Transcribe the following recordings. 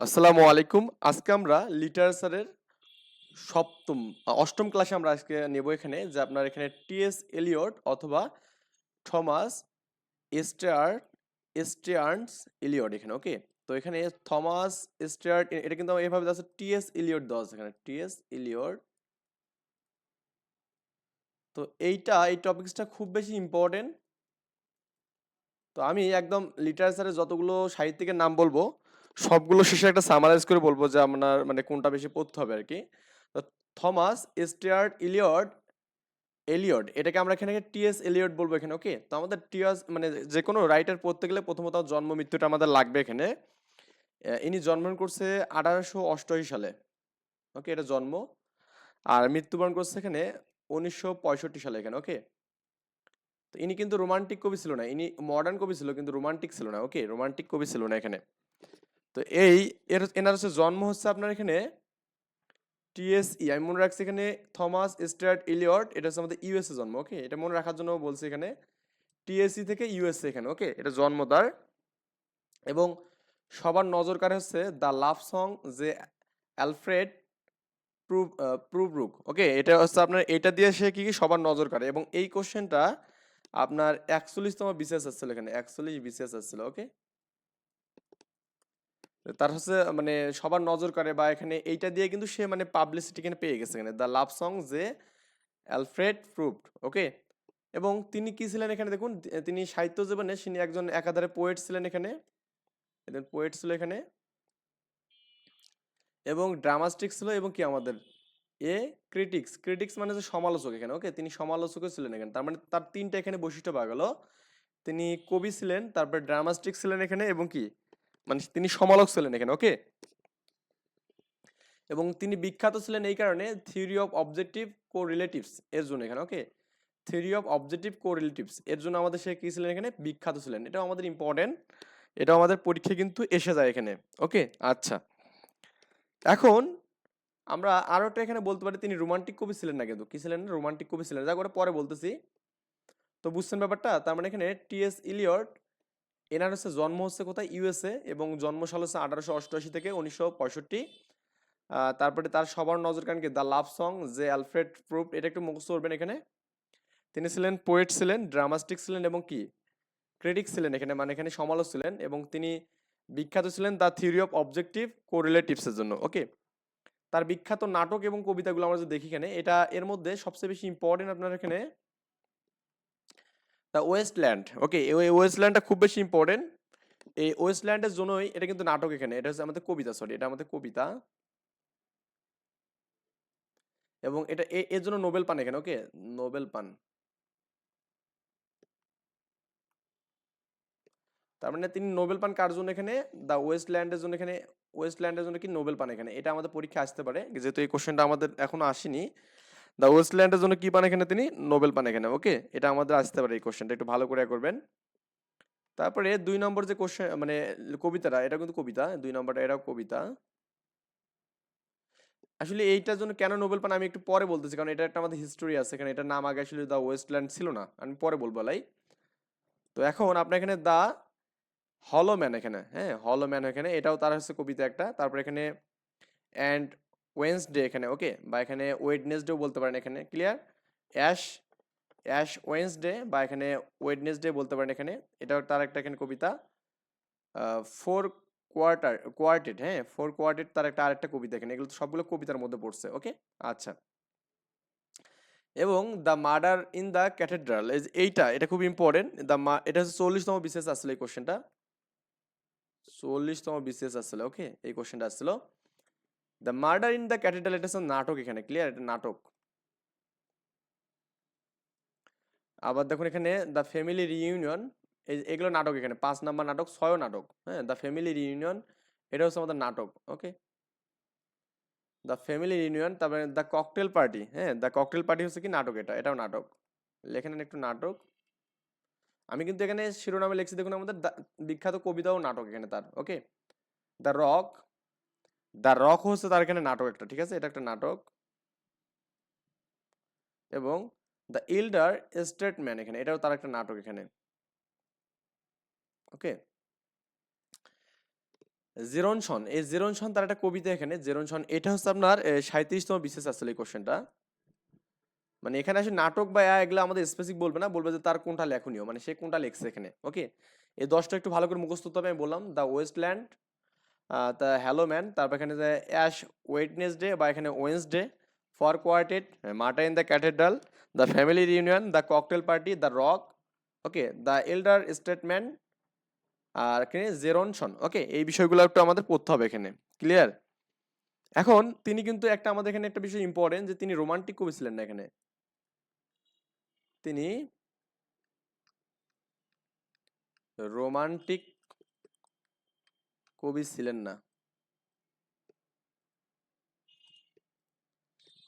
আসসালামু আলাইকুম। আজকে আমরা লিটারেচারের সপ্তম অষ্টম ক্লাসে আমরা আজকে নেব এখানে যে আপনার এখানে টিএস এলিয়ট অথবা থমাস এস্টার্ট এস্টার্নস এলিয়ট এখানে ওকে তো এখানে থমাস এস্টার্ট এটা কিন্তু এভাবে আছে টিএস এলিয়ট দেওয়া আছে এখানে টিএস এলিয়ট তো এইটা, এই টপিকসটা খুব বেশি ইম্পর্টেন্ট তো আমি একদম লিটারেচারের যতগুলো সাহিত্যিকের নাম বলব সবগুলো শেষে একটা সামারাইজ করে বলব যে আপনার মানে কোনটা বেশি পড়তে হবে আর কি। থমাস স্টিয়ার্ট ইলিয়ট এলিয়ট, এটাকে আমরা এখানে টিএস এলিয়ট বলব এখানে ওকে তো আমাদের টিএস মানে যে কোনো রাইটার পড়তে গেলে প্রথমত জন্ম, মৃত্যুটা আমাদের লাগবে এখানে। ইনি জন্মগ্রহণ করছে আঠারোশো অষ্টআশি সালে ওকে এটা জন্ম। আর মৃত্যুবরণ করছে এখানে উনিশশো পঁয়ষট্টি সালে এখানে ওকে তো ইনি কিন্তু রোমান্টিক কবি ছিল না, ইনি মডার্ন কবি ছিল, কিন্তু রোমান্টিক ছিল না ওকে রোমান্টিক কবি ছিল না এখানে। তো এই, এর এনার হচ্ছে জন্ম হচ্ছে আপনার এখানে টিএসই আমি মনে রাখছি এখানে থমাস স্টার্ট ইলিয়ট, এটা হচ্ছে আমাদের ইউএসএ জন্ম, ওকে? এটা মনে রাখার জন্য বলছি এখানে টিএসসি থেকে ইউএসএ এখানে, ওকে? এটা জন্ম তার। এবং সবার নজর কাড়ে হচ্ছে the love song J Alfred prove Prufrock, okay? এটা হচ্ছে আপনার, এটা দিয়ে সে কি কি? সবার নজর কাড়ে। এবং এই কোশ্চেনটা আপনার একচল্লিশতম বিসিএস আসছিল এখানে, একচল্লিশ বিসিএস আসছিল ওকে? তার হচ্ছে মানে সবার নজর করে বা এখানে এইটা দিয়ে কিন্তু সে মানে পাবলিসিটি এখানে পেয়ে গেছে এখানে। The love song J Alfred proved okay এবং তিনি কি ছিলেন এখানে দেখুন তিনি সাহিত্য জীবনে তিনি একজন একাধারে পোয়েট ছিলেন এখানে। একজন পোয়েট ছিল এখানে। এবং ড্রামাস্টিক ছিল এবং কি আমাদের? এ ক্রিটিক্স ক্রিটিক্স মানে হচ্ছে সমালোচক এখানে ওকে তিনি সমালোচকও ছিলেন এখানে। তার মানে তার তিনটা এখানে বৈশিষ্ট্য পাওয়া গেল। তিনি কবি ছিলেন, তারপরে ড্রামাস্টিক ছিলেন এখানে এবং কি? মানে তিনি সমালোচক ছিলেন এখানে ওকে এবং তিনি বিখ্যাত ছিলেন এই কারণে theory of objective correlatives এর জন্য এখানে okay theory of objective correlatives এর জন্য আমাদের সে কি ছিলেন এখানে? বিখ্যাত ছিলেন। এটাও আমাদের ইম্পর্টেন্ট এটাও আমাদের পরীক্ষায় কিন্তু এসে যায় এখানে ওকে আচ্ছা। এখন আমরা আরও একটা এখানে বলতে পারি, তিনি রোমান্টিক কবি ছিলেন না কিন্তু। কি ছিলেন? রোমান্টিক কবি ছিলেন। যা করে পরে বলতেছি। তো বুঝছেন ব্যাপারটা? তার মানে এখানে টিএস ইলিয়ট এনার হচ্ছে জন্ম হচ্ছে কোথায়? ইউএসএ এবং জন্ম সাল হচ্ছে আঠারোশো অষ্টআশি থেকে উনিশশো পঁয়ষট্টি। তারপরে তার সবার নজর কারণ কি? The love song J Alfred Prufrock, এটা একটু মুখস্থ করবেন এখানে। তিনি ছিলেন পোয়েট ছিলেন ড্রামাস্টিক ছিলেন এবং কি? ক্রিটিক ছিলেন এখানে মানে এখানে সমালোচক ছিলেন এবং তিনি বিখ্যাত ছিলেন দ্য থিওরি অফ অবজেক্টিভ কোরিলেটিভসের জন্য, ওকে? তার বিখ্যাত নাটক এবং কবিতাগুলো আমরা যদি দেখি এখানে, এটা এর মধ্যে সবচেয়ে বেশি ইম্পর্টেন্ট আপনার এখানে দ্য ওয়েস্টল্যান্ড ওকে এই ওয়েস্টল্যান্ডটা খুব বেশি ইম্পর্টেন্ট এই ওয়েস্টল্যান্ডের জন্যই এটা কিন্তু নাটক এখানে। এটা হচ্ছে আমাদের কবিতা সরি এটা আমাদের কবিতা। এবং এটা এর জন্য নোবেল পান এখানে ওকে নোবেল পান। তার মানে তিনি নোবেল পান কার জন্য এখানে? দ্য ওয়েস্টল্যান্ডের জন্য এখানে ওয়েস্টল্যান্ডের জন্য কি নোবেল পান এখানে? এটা আমাদের পরীক্ষা আসতে পারে। যেহেতু এই কোশ্চেনটা আমাদের এখনও আসেনি। দ্য ওয়েস্টল্যান্ডের জন্য কি পান এখানে তিনি? নোবেল পান এখানে ওকে এটা আমাদের আসতে পারে এই কোশ্চেনটা একটু ভালো করে করবেন। তারপরে দুই নম্বর যে কোশ্চেন মানে কবিতাটা, এটা কিন্তু কবিতা, দুই নম্বরটা এটাও কবিতা। আসলে এইটার জন্য কেন নোবেল পান আমি একটু পরে বলতেছি, কারণ এটা একটা আমাদের হিস্টোরি আছে, এখানে এটার নাম আগে আসলে দ্য ওয়েস্টল্যান্ড ছিল না, আমি পরে বলব লাই তো এখন আপনার এখানে দা হলো ম্যান এখানে হ্যাঁ হলো ম্যান এখানে, এটাও তার হচ্ছে কবিতা একটা। তারপর এখানে অ্যান্ড ওয়েন্সডে এখানে ওকে বা এখানে ওয়েডনেসডেও বলতে পারেন এখানে ক্লিয়ার অ্যাশ অ্যাশ ওয়েন্সডে বা এখানে ওয়েডনেসডে বলতে পারেন এখানে, এটাও তার একটা এখানে কবিতা। ফোর কোয়ার্টার কোয়ার্টেড হ্যাঁ? ফোর কোয়ার্টেড তার একটা আরেকটা কবিতা এখানে, এগুলো সবগুলো কবিতার মধ্যে পড়ছে ওকে আচ্ছা। এবং the murder in the cathedral এইটা, এটা খুব ইম্পর্টেন্ট দ্য এটা হচ্ছে চল্লিশতম বিশেষ আসলে এই কোশ্চেনটা চল্লিশতম বিশেষ আসলে ওকে এই কোশ্চেনটা আসছিল। The murder in the cathedral এটা হচ্ছে নাটক এখানে ক্লিয়ার এটা নাটক। আবার দেখুন এখানে দ্য ফ্যামিলি রিইউনিয়ন এগুলো নাটক এখানে, পাঁচ নাম্বার নাটক ছয় নাটক হ্যাঁ? দ্য ফ্যামিলি রিইউনিয়ন এটা হচ্ছে আমাদের নাটক ওকে দ্য ফ্যামিলি রিউনিয়ন তারপরে দ্য ককটেল পার্টি হ্যাঁ? দ্য ককটেল পার্টি হচ্ছে কি নাটক এটা, এটাও নাটক। লেখেন একটু নাটক। আমি কিন্তু এখানে শিরোনামে লিখছি, দেখুন আমাদের বিখ্যাত কবিতাও নাটক এখানে তার okay the rock the rock হচ্ছে তার এখানে নাটক একটা, ঠিক আছে? এটা একটা নাটক। এবং দ্য ইল্ডার স্টেটম্যান এখানে, এটাও তার একটা নাটক এখানে। ওকে জেরনসন এই জেরনসন তার একটা কবিতা এখানে। জেরনসন এটা হচ্ছে আপনার সাঁত্রিশতম বিশেষ আসলে এই কোশ্চেনটা মানে এখানে আসলে নাটক বা এগুলো আমাদের স্পেসিফিক বলবে না, বলবে যে তার কোনটা লেখনীয় মানে সে কোনটা লেখছে এখানে। ওকে এই দশটা একটু ভালো করে মুখস্থ হবে, আমি বললাম the wasteland the hollow man তারপর এখানে যে অ্যাশ ওয়েডনেসডে বা এখানে Wednesday four quartets murder in the cathedral the family reunion the cocktail party the rock okay the elder statement আর এখানে জেরনসন ওকে এই বিষয়গুলো একটু আমাদের পড়তে হবে এখানে ক্লিয়ার এখন তিনি কিন্তু একটা আমাদের এখানে একটা বিষয় ইম্পর্টেন্ট যে তিনি রোমান্টিক কবি ছিলেন না এখানে। তিনি রোমান্টিক কবি ছিলেন না।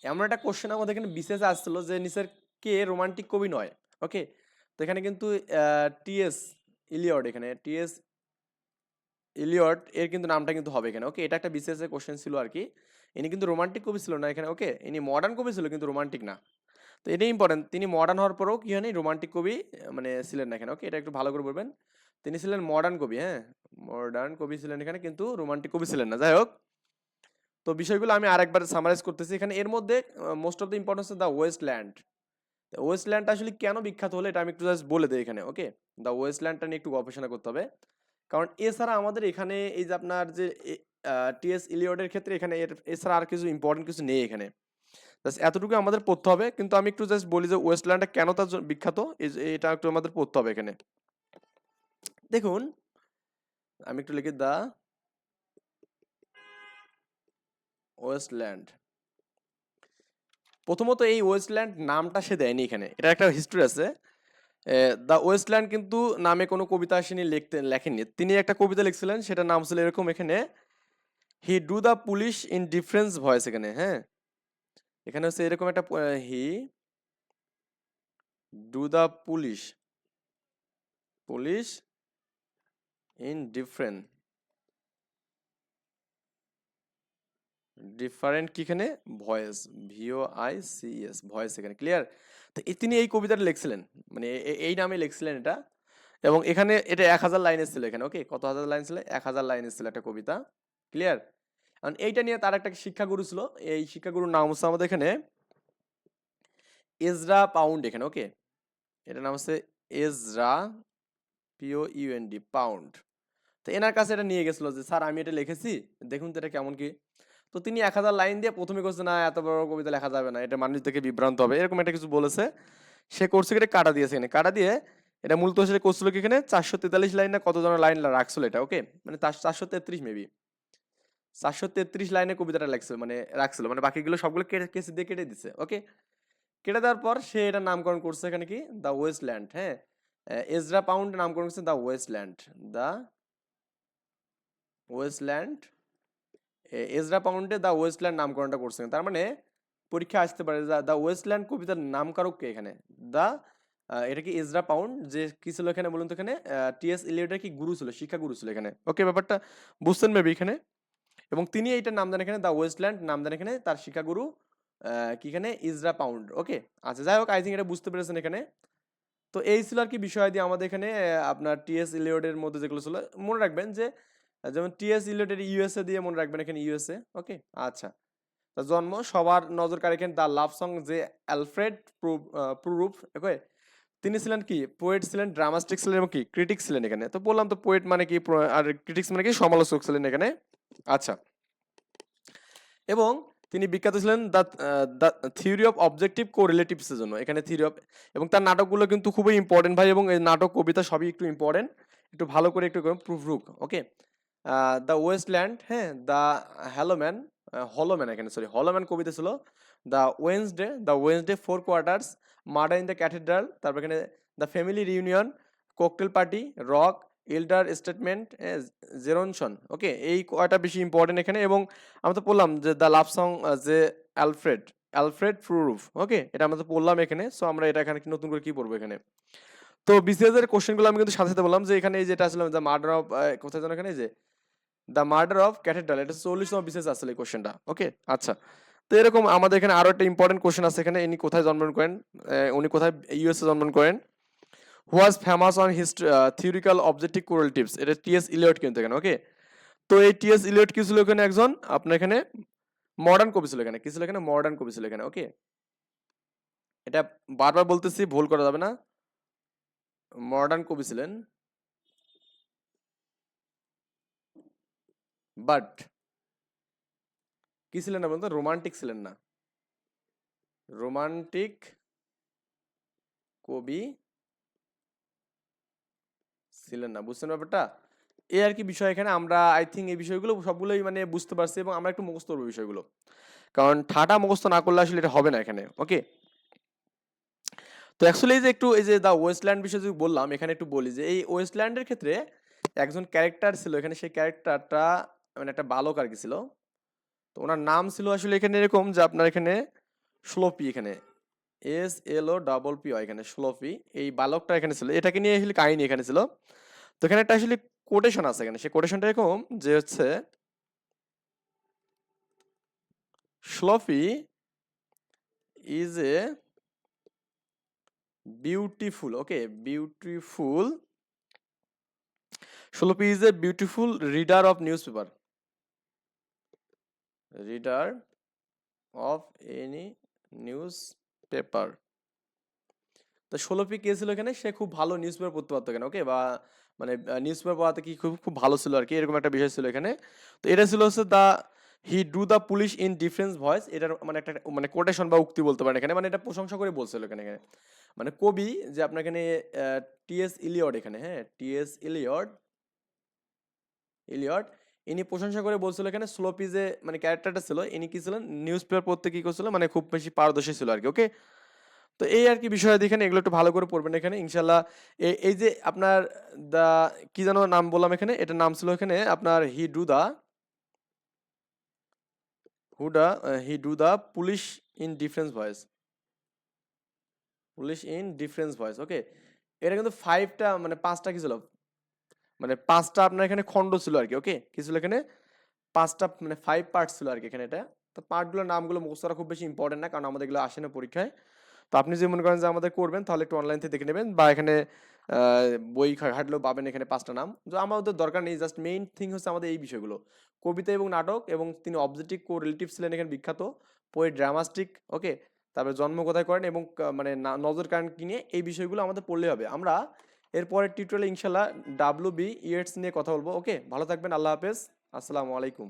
এমন একটা কোশ্চেন আমাদের এখানে বিশেষ আসছিল যে নিচের কে রোমান্টিক কবি নয় ওকে তো এখানে কিন্তু টিএস ইলিয়ট এখানে টিএস ইলিয়ট এর কিন্তু নামটা কিন্তু হবে এখানে ওকে এটা একটা বিশেষ কোশ্চেন ছিল আর কি। ইনি কিন্তু রোমান্টিক কবি ছিল না এখানে ওকে ইনি মডার্ন কবি ছিল কিন্তু রোমান্টিক না। তো এটাই ইম্পর্টেন্ট তিনি মডার্ন হওয়ার পরেও কি হয়নি রোমান্টিক কবি মানে ছিলেন না এখানে ওকে এটা একটু ভালো করে বলবেন। তিনি ছিলেন মডার্ন কবি হ্যাঁ? মডার্ন কবি ছিলেন এখানে, কিন্তু রোমান্টিক কবি ছিলেন না। যাই হোক, তো বিষয়গুলো আমি আরেকবার সামারাইজ করতেছি। এখানে এর মধ্যে most of the importance the wasteland wasteland আসলে কেন বিখ্যাত হলো, এটা আমি একটু জাস্ট বলে দিই এখানে ওকে দ্য ওয়েস্টল্যান্ডটা নিয়ে একটু গবেষণা করতে হবে। কারণ এছাড়া আমাদের এখানে এই যে আপনার যে টিএস ইলিয়ডের ক্ষেত্রে এখানে এর, এছাড়া আর কিছু ইম্পর্টেন্ট কিছু নেই এখানে। জাস্ট এতটুকু আমাদের পড়তে হবে। কিন্তু আমি একটু জাস্ট বলি যে ওয়েস্টল্যান্ডটা কেন তার বিখ্যাত? এটা একটু আমাদের পড়তে হবে এখানে। দেখুন। আমি একটু লিখি দা। ওয়েস্টল্যান্ড। প্রথমত এই ওয়েস্টল্যান্ড নামটা সে দেয়নি এখানে। এটা একটা হিস্ট্রি আছে। দ্য ওয়েস্টল্যান্ড কিন্তু নামে কোনো কবিতা আসেনি, লিখতে, লেখেননি। তিনি একটা কবিতা লিখছিলেন সেটা নাম ছিল এরকম এখানে he do the police in difference voice এখানে হ্যাঁ? এখানে হচ্ছে এরকম একটা he do the police police in different different কি এখানে? Voice V O I C S voice এখানে ক্লিয়ার তো এই- তিনি এই কবিতাটা লিখছিলেন মানে এই নামে লিখছিলেন এটা, এবং এখানে এটা এক হাজার লাইনের ছিল এখানে ওকে কত হাজার লাইন ছিল? এক হাজার লাইনের ছিল একটা কবিতা ক্লিয়ার কারণ এইটা নিয়ে তার একটা শিক্ষাগুরু ছিল, এই শিক্ষাগুরুর নাম হচ্ছে আমাদের এখানে এজরা পাউন্ড এখানে ওকে এটার নাম হচ্ছে এজরা পিও ইউএনডি পাউন্ড তো এনার কাছে এটা নিয়ে গেছিল যে, স্যার, আমি এটা লিখেছি, দেখুন তো এটা কেমন কি? তো তিনি এক হাজার লাইন দিয়ে প্রথমে করছে না, এত বড় কবিতা লেখা যাবে না, এটা মানুষ দেখে বিভ্রান্ত হবে। এরকম একটা কিছু বলেছে। সে করছে এটা কাটা দিয়েছে এখানে। কাটা দিয়ে এটা মূলত সে করছিল কি এখানে? চারশো তেতাল্লিশ লাইন না কত জনের লাইন রাখছিল এটা ওকে মানে চারশো তেত্রিশ মেবি চারশো তেত্রিশ লাইনে কবিতাটা লাগছিল মানে রাখছিল মানে বাকিগুলো সবগুলো কেটে, কেসে দিয়ে কেটে দিছে ওকে কেটে দেওয়ার পর সে এটা নামকরণ করছে এখানে কি? দ্য ওয়েস্টল্যান্ড হ্যাঁ? এজরা পাউন্ড নামকরণ করছে the wasteland the wasteland Ezra পাউন্ডে the wasteland নামকরণটা করছেন তার মানে পরীক্ষা আসতে পারে দ্য ওয়েস্টল্যান্ড কবিতার নামকারক কে এখানে? দ্য এটা কি এজরা পাউন্ড? যে কি ছিল এখানে বলুন তো এখানে? টিএস ইলিয়টের কি গুরু ছিল শিক্ষা গুরু ছিল এখানে। ওকে ব্যাপারটা বুঝতেন মেবি এখানে? এবং তিনি এইটার নাম দেন এখানে দ্য ওয়েস্টল্যান্ড নাম দেন এখানে তার শিক্ষাগুরু আহ, কি এখানে? Ezra pound. ওকে আচ্ছা যাই হোক আই থিঙ্ক এটা বুঝতে পেরেছেন এখানে। তো এই ছিল আর কি বিষয় দিয়ে আমাদের এখানে আপনার টিএস ইলিয়টের মধ্যে যেগুলো ছিল। মনে রাখবেন যে যেমন টিএস ইলিয়টের ইউএসএ দিয়ে মনে রাখবেন এখানে ইউএসএ ওকে আচ্ছা। তার জন্ম সবার নজর এখানে the love song J Alfred Prufrock okay তিনি ছিলেন কি? পোয়েট ছিলেন ড্রামাস্টিক ছিলেন এবং কি? ক্রিটিক ছিলেন এখানে। তো বললাম তো পোয়েট মানে কি? আর ক্রিটিক্স মানে কি? সমালোচক ছিলেন এখানে। আচ্ছা। এবং তিনি বিখ্যাত ছিলেন দ্য থিওরি অফ অবজেক্টিভ কোরিলেটিভসের জন্য, এখানে থিওরি অফ এবং তার নাটকগুলো কিন্তু খুবই ইম্পর্টেন্ট ভাই, এবং এই নাটক, কবিতা সবই একটু ইম্পর্টেন্ট একটু ভালো করে একটু Prufrock okay the waste land হ্যাঁ? The hollow men hollow men এখানে, সরি হলোম্যান কবিতা ছিল। The Wednesday the Wednesday four quarters, murder in the cathedral, তারপর এখানে the family reunion, cocktail party, rock, elder statement Gerontion okay? এই কয়টা বেশি important এখানে এবং আমরা তো বললাম যে the love song J Alfred Alfred Prufrock, okay? এটা আমরা তো পড়লাম এখানে, সো আমরা এটা এখানে নতুন করে কি পড়ব এখানে? তো বিসিএস এর কোশ্চেনগুলো আমি কিন্তু সাথে সাথে বললাম যে এখানে এই যেটা দ্য মার্ডার অফ কোথায় যেন এখানে যে দ্য মার্ডার অফ ক্যাথেড্রাল এটা চল্লিশতম বিশেষ আসলে কোশ্চেনটা ওকে আচ্ছা। তো এরকম আমাদের এখানে আরও একটা ইম্পর্টেন্ট কোশ্চেন আছে এখানে। ইনি কোথায় জন্মগ্রহণ করেন? উনি কোথায় ইউএসএ জন্মগ্রহণ করেন? Was famous on his theoretical objective correlatives এটা টিএস ইলিয়ট কিন্তু এখানে ওকে তো এই টিএস ইলিয়ট কি ছিল এখানে একজন? আপনার এখানে মডার্ন কবি ছিল এখানে। কি ছিল এখানে? মডার্ন কবি ছিল এখানে ওকে এটা বারবার বলতেছি, ভুল করা যাবে না। মডার্ন কবি ছিলেন বাট কি ছিলেন না বলতো? রোমান্টিক ছিলেন না রোমান্টিক কবি ছিলেন না বুঝছেন ব্যাপারটা? এই আর কি বিষয় এখানে, আমরা আই থিঙ্ক এই বিষয়গুলো সবগুলোই মানে বুঝতে পারছি এবং আমরা একটু মুখস্থ করব বিষয়গুলো। কারণ ঠাটা মুখস্থ না করলে আসলে এটা হবে না এখানে ওকে তো অ্যাকচুয়ালি যে একটু, এই যে দা ওয়েস্টল্যান্ড বিষয়ে যদি বললাম, এখানে একটু বলি যে এই ওয়েস্টল্যান্ডের ক্ষেত্রে একজন ক্যারেক্টার ছিল, এখানে সেই ক্যারেক্টারটা মানে একটা বালক আর কি ছিল। তো ওনার নাম ছিল আসলে এখানে এরকম যে আপনার এখানে স্লোপি এখানে। S L O double P এখানে স্লোপি এই বালকটা এখানে ছিল। এটাকে নিয়ে আসলে কাহিনী এখানে ছিল। তো এখানে একটা আসলে কোটেশন আছে এখানে। সেই কোটেশনটা এরকম যে হচ্ছে sloppy is a beautiful okay beautiful sloppy is a beautiful reader of newspaper reader of any newspaper তো ষোলোপি কে ছিল এখানে, সে খুব ভালো নিউজ পেপার পড়তে পারতো এখানে ওকে বা মানে নিউজ পেপার পড়াতে কি খুব খুব ভালো ছিল আর কি এরকম একটা বিষয় ছিল এখানে। তো এটা ছিল হচ্ছে the he do the police in difference voice এটার মানে একটা মানে কোটেশন বা উক্তি বলতে পারেন এখানে মানে এটা প্রশংসা করে বলছিল এখানে এখানে। মানে কবি যে আপনার এখানে টিএস ইলিয়ড এখানে হ্যাঁ টিএস ইলিয়ড ইলিয়ড ইনি প্রশংসা করে বলছিল এখানে স্লোপি যে মানে ক্যারেক্টারটা ছিল, ইনি কি ছিলেন? নিউজ পেপার পড়তে কি করছিল? মানে খুব বেশি পারদর্শী ছিল আর কি ওকে তো এই আর কি বিষয় এখানে এগুলো একটু ভালো করে পড়বেন এখানে ইনশাল্লাহ এই যে আপনার দা, কি যেন নাম বললাম এখানে, এটার নাম ছিল এখানে আপনার he do the Hooda he do the police in difference voice. Police in difference voice okay এটা কিন্তু ফাইভটা মানে পাঁচটা কি ছিল? মানে পাঁচটা আপনার এখানে খণ্ড ছিল আর কি ওকে কি ছিল এখানে? পাঁচটা মানে ফাইভ পার্ট ছিল আর কি এখানে এটা। তো পার্টগুলোর নামগুলো মুখস্থ করা খুব বেশি ইম্পর্টেন্ট না, কারণ আমাদের এগুলো আসে না পরীক্ষায়। তো আপনি যদি মনে করেন যে আমাদের করবেন, তাহলে একটু অনলাইন থেকে দেখে নেবেন, বা এখানে বই ঘাটলেও পাবেন এখানে পাঁচটা নাম। তো আমাদের দরকার নেই জাস্ট মেইন থিং হচ্ছে আমাদের এই বিষয়গুলো। কবিতা এবং নাটক, এবং তিনি অবজেক্টিভ কো রিলেটিভ ছিলেন এখানে বিখ্যাত। পোয়েট ড্রামাস্টিক ওকে তারপরে জন্ম কোথায় করেন এবং মানে নজর কারণ কিনে এই বিষয়গুলো আমাদের পড়লে হবে। আমরা এরপরের টিউটোরিয়ালে ইনশাল্লাহ ডাব্লিউ বি ইয়েটস নিয়ে কথা বলব। ওকে ভালো থাকবেন, আল্লাহ হাফেজ। আসসালামু আলাইকুম।